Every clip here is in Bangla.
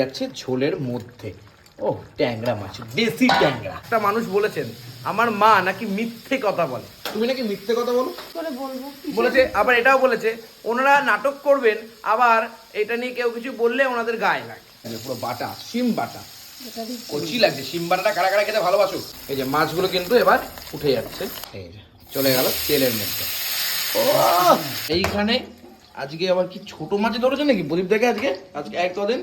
যাচ্ছে ঝোলের মধ্যে। ও ট্যাংরা মাছ দেশি ট্যাংরা। একটা মানুষ বলেছেন আমার মা নাকি মিথ্যে কথা বলে। তুমি নাকি মিথ্যে কথা বলো? করে বলব। বলেছে আবার এটাও বলেছে ওনারা নাটক করবেন আবার এটা নিয়ে কেউ কিছু বললে ওনাদের গায়ে লাগে। পুরো বাটা শিম বাটা। কচি লাগছে শিম বাটাটা কারা কারা খেতে ভালোবাসো? এই যে মাছগুলো কিন্তু এবার উঠে যাচ্ছে। এই যে চলে গেল তেলের মধ্যে। ও এইখানে আজকে আবার কি ছোট মাছ ধরেছে নাকি? প্রদীপ দেখে আজকে? আজকে এক কদিন?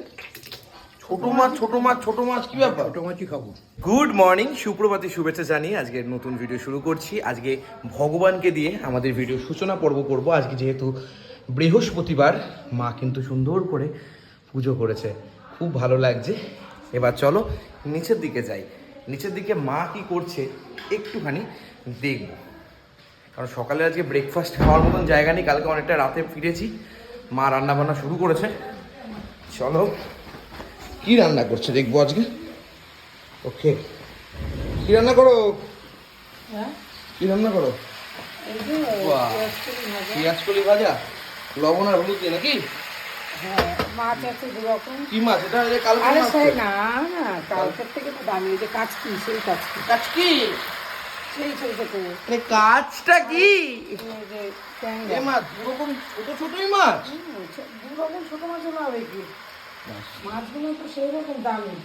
ছোট মাছ ছোট মাছ ছোট মাছ কি ব্যাপার? ছোটো মাছই খাব। গুড মর্নিং সুপ্রভাতী শুভেচ্ছা জানিয়ে আজকে নতুন ভিডিও শুরু করছি। আজকে ভগবানকে দিয়ে আমাদের ভিডিও সূচনা পর্ব করব। আজকে যেহেতু বৃহস্পতিবার মা কিন্তু সুন্দর করে পুজো করেছে। খুব ভালো লাগছে। এবার চলো নিচের দিকে যাই। নিচের দিকে মা কি করছে একটুখানি দেখব। কারণ সকালে আজকে ব্রেকফাস্ট খাওয়ার মতন জায়গা নেই। কালকে অনেকটা রাতে ফিরেছি। মা রান্না বান্না শুরু করেছে। চলো কি রান্না করছে দেখব আজকে? ওকে। কি রান্না করো? হ্যাঁ? কি রান্না করো? পেঁয়াজ কলি ভাজা। লবণ আর হলুদ দিয়ে নাকি? হ্যাঁ মাছ আছে কি মাছ? এটা কালকে মাছ না না কালকের থেকে তো দামি যে কাচকি সেই কাচকি। কাচকি? সেই ছোট মানে কি? এ মাছ দুরকম ছোট ছোটই মাছ? ছোট হলো হবে কি? মাছগুলো তো সেই রকম দামি।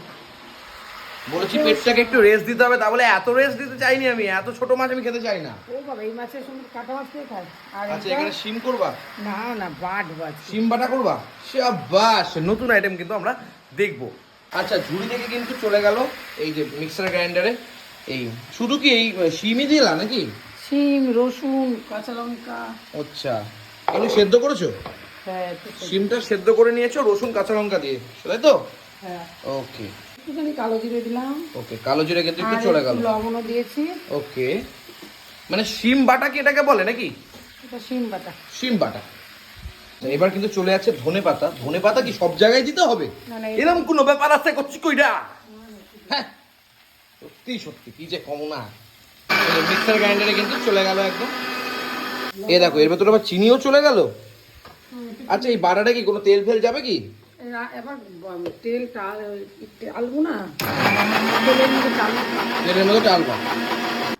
বলেছি পেটটাকে একটু রেস্ট দিতে হবে তা বলে এত রেস্ট দিতে চাইনি আমি এত ছোট মাছ আমি খেতে চাই না। ও বাবা এই মাছের সঙ্গে কাটা মাছ কে খায়? আর আচ্ছা এখানে শিম করবা? না না বাট বাট। শিম বাটা করবা? নতুন আইটেম কিন্তু আমরা দেখব। আচ্ছা ঝুড়ি থেকে কিন্তু চলে গেল এই যে মিক্সার গ্রাইন্ডারে এই শুধু কি এই শিমই দিলা নাকি? শিম রসুন কাঁচা লঙ্কা। আচ্ছা এগুলো সেদ্ধ করেছ? হ্যাঁ একটু সেদ্ধ করে নিয়েছো রসুন কাঁচা লঙ্কা দিয়ে তাই তো? হ্যাঁ। ওকে একটুখানি কালো জিরে দিলাম। ওকে কালো জিরে কিন্তু একটু চলে গেল। লবণও দিয়েছি। ওকে মানে শিম বাটা কি এটাকে বলে নাকি? এটা শিম বাটা। শিম বাটা। এবার কিন্তু চলে যাচ্ছে ধনে পাতা। ধনে পাতা কি সব জায়গায় দিতে হবে? এরকম কোনো ব্যাপার আছে করছি কইরা? হ্যাঁ। সত্যি সত্যি কি যে কম না। মিক্সার গ্রাইন্ডারে কিন্তু চলে গেল একদম। এ দেখো এর ভেতরে আবার চিনিও চলে গেল? আচ্ছা এই বাটাটা কি কোনো তেল ফেল যাবে কি? এবার তেল টাল টালবো না? তেলের মধ্যে টালবো তেলের মধ্যে টালবা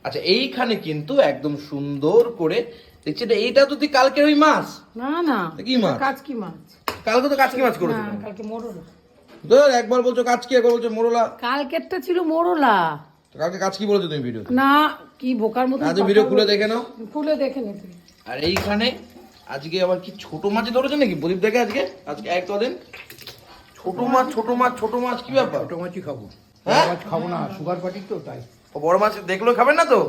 আচ্ছা এইখানে কিন্তু একদম সুন্দর করে দেখছি এটা এইটা তো তুই কালকের ওই মাছ? না না। কি মাছ? কাজ কি মাছ। কালকে তো কাচকি মাছ না কালকে মোরলা। ধর একবার বলছো কাচকি একবার বলছো মোরলা। কালকেরটা ছিল মোরলা। তো কালকে কাচকি বলেছ তুমি ভিডিও না কি বোকার মতো ভিডিও খুলে দেখে নাও। খুলে দেখে নে। আর এইখানে আজকে আবার কি ছোট মাছ ধরেছে নাকি? প্রদীপ দেখে আজকে? আজকে এক কদিন ছোট মাছ ছোট মাছ ছোট মাছ কি ব্যাপার? ছোটো মাছই খাব। হ্যাঁ? বড় মাছ খাব না সুগার পাটি তো তাই। ও বড় মাছ দেখলেও খাবেন না তো?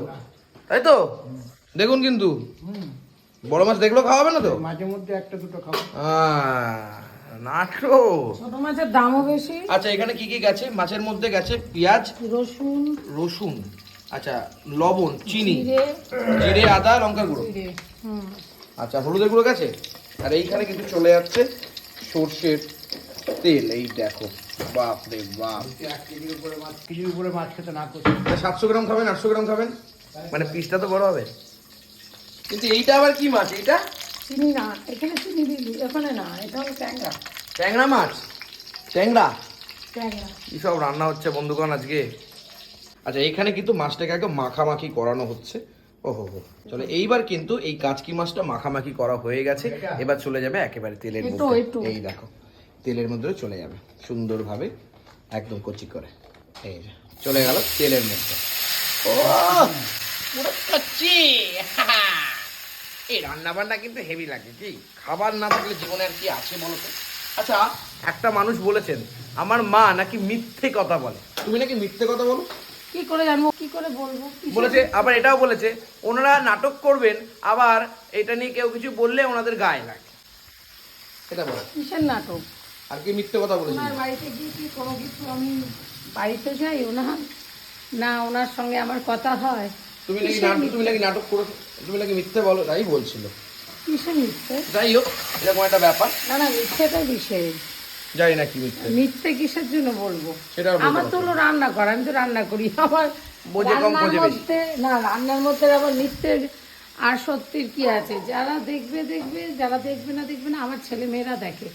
তাই তো? দেখুন কিন্তু। বড় মাছ দেখলেও খাওয়াবে না তো? মাঝে মধ্যে একটা দুটো খাব। নাটো ছোট মাছের দামও বেশি। আচ্ছা এখানে কি কি গেছে? মাছের মধ্যে গেছে পেঁয়াজ রসুন। রসুন। আচ্ছা লবণ চিনি। জিরে। আদা লঙ্কা গুঁড়ো। আচ্ছা হলুদের গুঁড়ো গেছে? আর এইখানে কিন্তু চলে যাচ্ছে সর্ষের তেল। এই দেখো বাপ। রে বাপ কেজির উপরে মাছ কেজির উপরে মাছ খেতে না করছি সাতশো গ্রাম খাবেন আটশো গ্রাম খাবেন? মানে পিসটা তো বড় হবে। কিন্তু এইটা আবার কি মাছ? এইটা? চিনি না এখানে চিনি দিবি এখানে না এটা হলো ট্যাংরা। ট্যাংরা মাছ? ট্যাংরা? ট্যাংরা। কি সব রান্না হচ্ছে বন্ধুগণ আজকে? আচ্ছা এইখানে কিন্তু মাছটাকে একদম মাখামাখি করানো হচ্ছে। ওহো চলো এইবার কিন্তু এই কাচকি মাছটা মাখামাখি করা হয়ে গেছে। এবার চলে যাবে একেবারে তেলের মধ্যে। এই দেখো তেলের মধ্যে চলে যাবে সুন্দরভাবে একদম কচি করে। এই চলে গেল তেলের মধ্যে। ও পুরো কচি! এই রান্না বান্না কিন্তু হেভি লাগে কি? খাবার না থাকলে জীবনে আর কি আছে বলো তো আচ্ছা একটা মানুষ বলেছেন আমার মা নাকি মিথ্যে কথা বলে। তুমি নাকি মিথ্যে কথা বলো? কি করে জানব? কি করে বলব? বলেছে আবার এটাও বলেছে ওনারা নাটক করবেন আবার এটা নিয়ে কেউ কিছু বললে ওনাদের গায়ে লাগে। এটা বলে কিসের নাটক? আর কি মিথ্যে কথা বলেছে? ওনার বাড়িতে গিয়ে কি কোনো কিছু আমি বাড়িতে যাই ওনার? না ওনার সঙ্গে আমার কথা হয়। তুমি নাকি নাটক তুমি নাকি নাটক করে তুমি নাকি মিথ্যে বলো তাই বলছিল। কিসের মিথ্যে? যাই হোক এরকম একটা ব্যাপার। না না মিথ্যেটা কিসের জানি না কি মিথ্যে। মিথ্যে কিসের জন্য বলব? সেটা আমার তো হলো রান্না করা আমি তো রান্না করি। আমার রান্নার মধ্যে না রান্নার মধ্যে আবার মিথ্যের আর সত্যির কি আছে? যারা দেখবে দেখবে যারা দেখবে না দেখবে না আমার ছেলে মেয়েরা দেখে।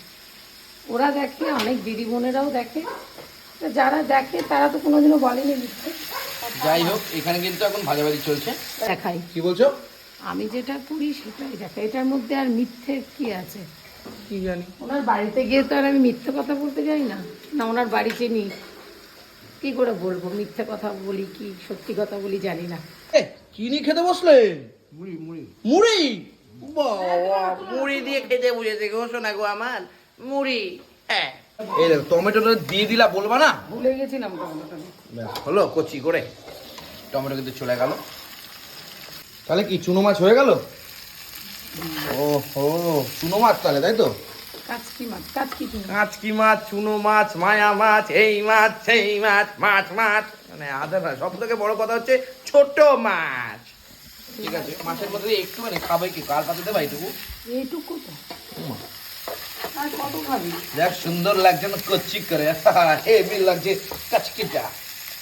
ওরা দেখে অনেক দিদি বোনেরাও দেখে। তো যারা দেখে তারা তো কোনোদিনও বলেনি মিথ্যে। যাই হোক এখানে কিন্তু এখন ভাজাভাজি চলছে। দেখাই। কি বলছো? আমি যেটা করি সেটাই দেখাই। এটার মধ্যে আর মিথ্যে কি আছে? কি জানি। ওনার বাড়িতে গিয়ে তো আর আমি মিথ্যে কথা বলতে যাই না। না ওনার বাড়িতে নিই কি করে বলব? মিথ্যে কথা বলি কি? সত্যি কথা বলি জানি না। চিনি খেতে বসলেন মুড়ি মুড়ি। মুড়ি? বাবা মুড়ি দিয়ে খেতে বুঝেছে গো শোনা গো আমার। মুড়ি হ্যাঁ। এই দেখো টমেটোটা দিয়ে দিলা বলবা না? ভুলে গেছিলাম টমেটোটা। হলো কচি করে। টমেটো কিন্তু চলে গেল। তাহলে কি চুনো মাছ হয়ে গেল? ও হো চুনো মাছ তাহলে তাই তো? কাচকি মাছ চুনো। মাছ মায়া মাছ এই মাছ সেই মাছ মাছ মাছ। মানে আধা না সব থেকে বড় কথা হচ্ছে ছোট মাছ। ঠিক আছে মাছের মধ্যে একটু মানে খাবে কি? কার পাতে দেবা এইটুকু? এইটুকু তো। আর কত খাবি? দেখ সুন্দর লাগছে না কচ্ছি করে। হেভি লাগছে কাচকিটা।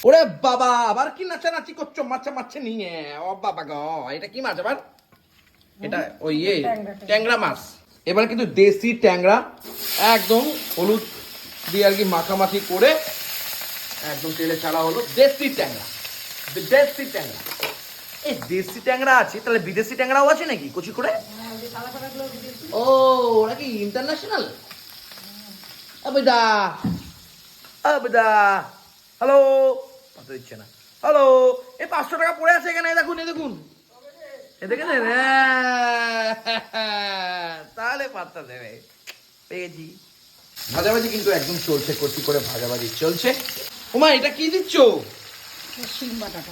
ওরে বাবা আবার কি নাচানাচি করছ মাছে মাছে নিয়ে? ও বাবা গো এটা কি মাছ আবার? এটা ওই ইয়ে ট্যাংরা, মাছ। এবার কিন্তু দেশি ট্যাংরা একদম হলুদ দিয়ে আর কি মাখামাখি করে একদম তেলে ছাড়া হলো দেশি ট্যাংরা। দেশি ট্যাংরা। এই দেশি ট্যাংরা আছে তাহলে বিদেশি ট্যাংরাও আছে নাকি কচি করে? ও ওরা কি ইন্টারন্যাশনাল আবেদা। আবেদা। হ্যালো পাতা দিচ্ছে না। হ্যালো এই পাঁচশো টাকা পড়ে আছে এখানে দেখুন এই দেখুন। এ তাহলে পাত্তা দেবে পেয়েছি ভাজাভাজি কিন্তু একদম চলছে কচি করে ভাজাভাজি চলছে। ওমা এটা কি দিচ্ছ?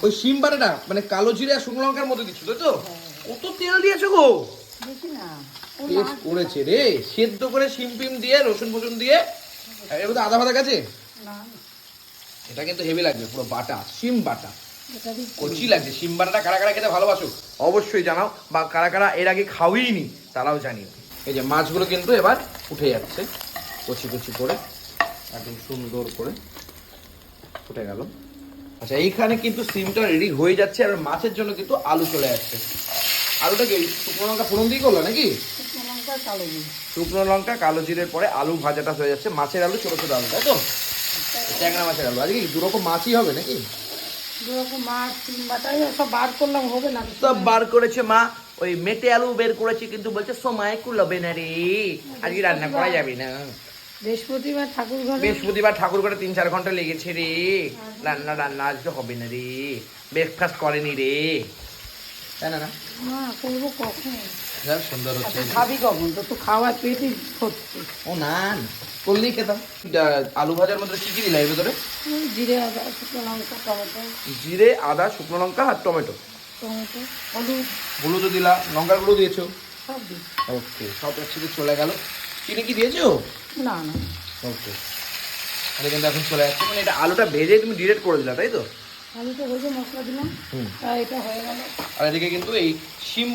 ওই শিম বাটাটা মানে কালো জিরে আর শুকনো লঙ্কার মধ্যে দিচ্ছ তাই তো? কত তেল দিয়েছ গো? দেখি না। টেস্ট করেছে রে। সেদ্ধ করে শিম ফিম দিয়ে রসুন ফসুন দিয়ে এর মধ্যে আদা ভাদা গেছে এটা কিন্তু হেভি লাগবে পুরো বাটা শিম বাটা। কচি লাগছে শিম বাটাটা কারা কারা খেতে ভালোবাসো? অবশ্যই জানাও বা কারা কারা এর আগে খাওয়াইনি তারাও জানিও। এই যে মাছগুলো কিন্তু এবার উঠে যাচ্ছে কচি কচি করে একদম সুন্দর করে উঠে গেল। আচ্ছা এইখানে কিন্তু সিমটা রেডি হয়ে যাচ্ছে আর মাছের জন্য কিন্তু আলু চলে যাচ্ছে আলুটা কি শুকনো লঙ্কা ফোড়ন দিয়ে করল নাকি? শুকনো লঙ্কা কালো জিরে। শুকনো লঙ্কা কালো জিরের পরে আলু ভাজাটা হয়ে যাচ্ছে মাছের আলু ছোট ছোট আলু তাই তো? ট্যাংরা মাছের আলু আজকে কি দু রকম মাছই হবে নাকি? সব বার হবে না করেছে মা। ওই মেটে আলু বের করেছে কিন্তু বলছে সময় কুলবে না রে। আজকে রান্না করা যাবে না। বৃহস্পতিবার ঠাকুর ঘরে বৃহস্পতিবার ঠাকুর করে তিন চার ঘণ্টা লেগেছে রে। রান্না রান্না আজকে হবে না রে। ব্রেকফাস্ট করেনি রে। তাই না না? না করব কখন? সুন্দর হচ্ছে। খাবি কখন? তো তুই খাওয়ার ও না, করলেই খেতাম। আলু ভাজার মধ্যে কি কি দিলা এর ভেতরে? জিরে আদা শুকনো লঙ্কা টমেটো। জিরে আদা শুকনো লঙ্কা আর টমেটো। টমেটো হলুদ। হলুদও দিলা লঙ্কার গুঁড়ো দিয়েছ? সব দিই ওকে সব একসাথে চলে গেল। চিনি কি দিয়েছ? না না। ওকে। তাহলে কিন্তু এখন চলে যাচ্ছে। মানে এটা আলুটা ভেজে তুমি ডিরেক্ট করে দিলা তাই তো? আলুটা ভেজে মশলা দিলাম। আর এটা হয়ে গেল। আর এদিকে কিন্তু এই শিম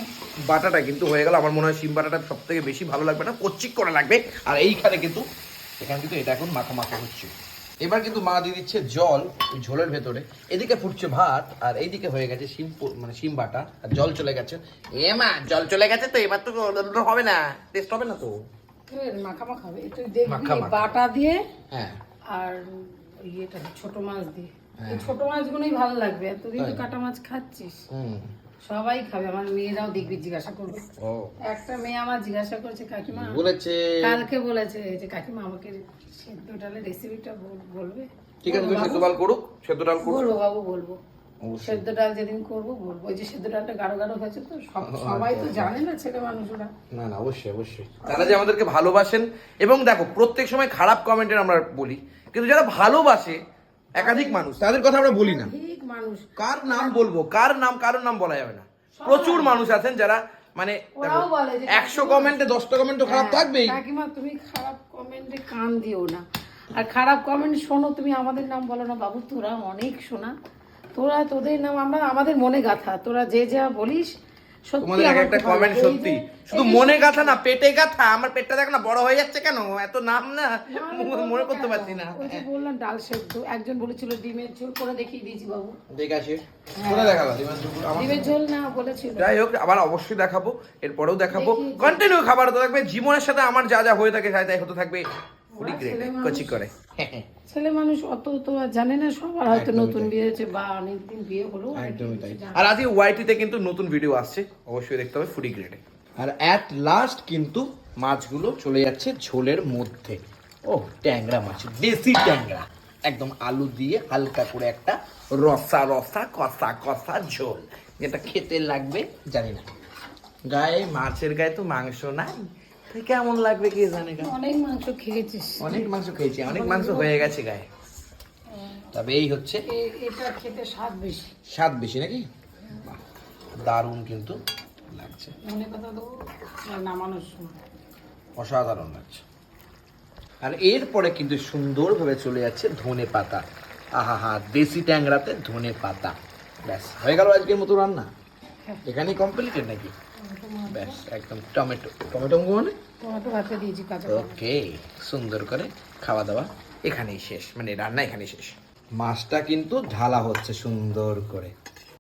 বাটাটা কিন্তু হয়ে গেল। আমার মনে হয় শিম বাটাটা সব থেকে বেশি ভালো লাগবে না। কচিক করে লাগবে। আর এইখানে কিন্তু এখানে কিন্তু এটা এখন মাখা মাখা হচ্ছে। এবার কিন্তু মা দিয়ে দিচ্ছে জল ওই ঝোলের ভেতরে। এদিকে ফুটছে ভাত আর এইদিকে হয়ে গেছে পো- মানে শিম বাটা আর জল চলে গেছে। এ মা জল চলে গেছে তো এবার তো হবে না টেস্ট হবে না তো? মাখা মাখা হবে। তুই দেখবি। বাটা দিয়ে হ্যাঁ। আর ইয়েটা ছোট মাছ দিয়ে। হ্যাঁ। ছোট মাছগুলোই ভালো লাগবে। এতদিন তো কাটা মাছ খাচ্ছিস। হুম। সবাই খাবে আমার মেয়েরাও দেখবি জিজ্ঞাসা করবে। একটা মেয়ে আমার জিজ্ঞাসা করছে কাকিমা বলেছে। কালকে বলেছে যে কাকিমা আমাকে সেদ্ধ ডালের রেসিপিটা বলবে? ঠিক আছে সেদ্ধ ডাল করুক সেদ্ধ ডাল করুক। বলব বাবু বলব। সেদ্ধ ডাল যেদিন করব বলব। ওই যে সেদ্ধ ডালটা গাঢ় গাঢ় হয়েছে তো সবাই তো জানে না ছেলে মানুষরা। না না অবশ্যই অবশ্যই। তারা যে আমাদেরকে ভালোবাসেন এবং দেখো প্রত্যেক সময় খারাপ কমেন্টের আমরা বলি কিন্তু যারা ভালোবাসে একাধিক মানুষ তাদের কথা আমরা বলি না। মানুষ। কার নাম বলব? কার নাম কারোর নাম বলা যাবে না। প্রচুর মানুষ আছেন যারা মানে একশো কমেন্টে দশটা কমেন্ট তো খারাপ থাকবে থাকবেই। কাকিমা তুমি খারাপ কমেন্টে কান দিও না। আর খারাপ কমেন্ট শোনো তুমি আমাদের নাম বলো না বাবু তোরা অনেক শোনা। তোরা তোদের নাম আমরা আমাদের মনে গাথা। তোরা যে যা বলিস তোমাদের এক একটা কমেন্ট সত্যি। শুধু মনে গাথা না পেটে গাথা। আমার পেটটা দেখ না বড় হয়ে যাচ্ছে কেন? এত নাম না। মনে করতে পারছি না। ওই যে বললাম ডাল সেদ্ধ। একজন বলেছিল ডিমের ঝোল করে দেখিয়ে দিয়েছি বাবু। আছে কোথায় দেখাবা ডিমের ঝোল না বলেছিল। যাই হোক আবার অবশ্যই দেখাবো। এরপরেও দেখাবো। কন্টিনিউ খাবার হতে থাকবে। জীবনের সাথে আমার যা যা হয়ে থাকে তাই তাই হতে থাকবে। গ্রেড কচি করে। ছেলে মানুষ অত তো জানে না সবার হয়তো নতুন বিয়ে হয়েছে বা অনেকদিন বিয়ে হলো একদমই তাই। আর আজকে ওয়াইটিতে কিন্তু নতুন ভিডিও আসছে অবশ্যই দেখতে হবে ফুডি গ্রেডে। আর অ্যাট লাস্ট কিন্তু মাছগুলো চলে যাচ্ছে ঝোলের মধ্যে। ও ট্যাংরা মাছ দেশি ট্যাংরা। একদম আলু দিয়ে হালকা করে একটা রসা রসা কষা কষা ঝোল। যেটা খেতে লাগবে জানি না। গায়ে মাছের গায়ে তো মাংস নাই। তাই কেমন লাগবে কে জানে? অনেক মাংস খেয়েছিস। অনেক মাংস খেয়েছি অনেক মাংস হয়ে গেছে গায়ে। তবে এই হচ্ছে এটা খেতে স্বাদ বেশি। স্বাদ বেশি নাকি? দারুণ কিন্তু লাগছে। মনে কথা তো নামানোর সময়। অসাধারণ লাগছে। আর এরপরে কিন্তু সুন্দরভাবে চলে যাচ্ছে ধনে পাতা। আহা হা দেশি ট্যাংরাতে ধনে পাতা। ব্যাস হয়ে গেল আজকের মতো রান্না। এখানেই কমপ্লিটেড নাকি? ব্যাস একদম টমেটো টমেটো মানে? টমেটো ভাতে দিয়েছি কাঁচা ওকে সুন্দর করে খাওয়া দাওয়া এখানেই শেষ মানে রান্না এখানেই শেষ। মাছটা কিন্তু ঢালা হচ্ছে সুন্দর করে।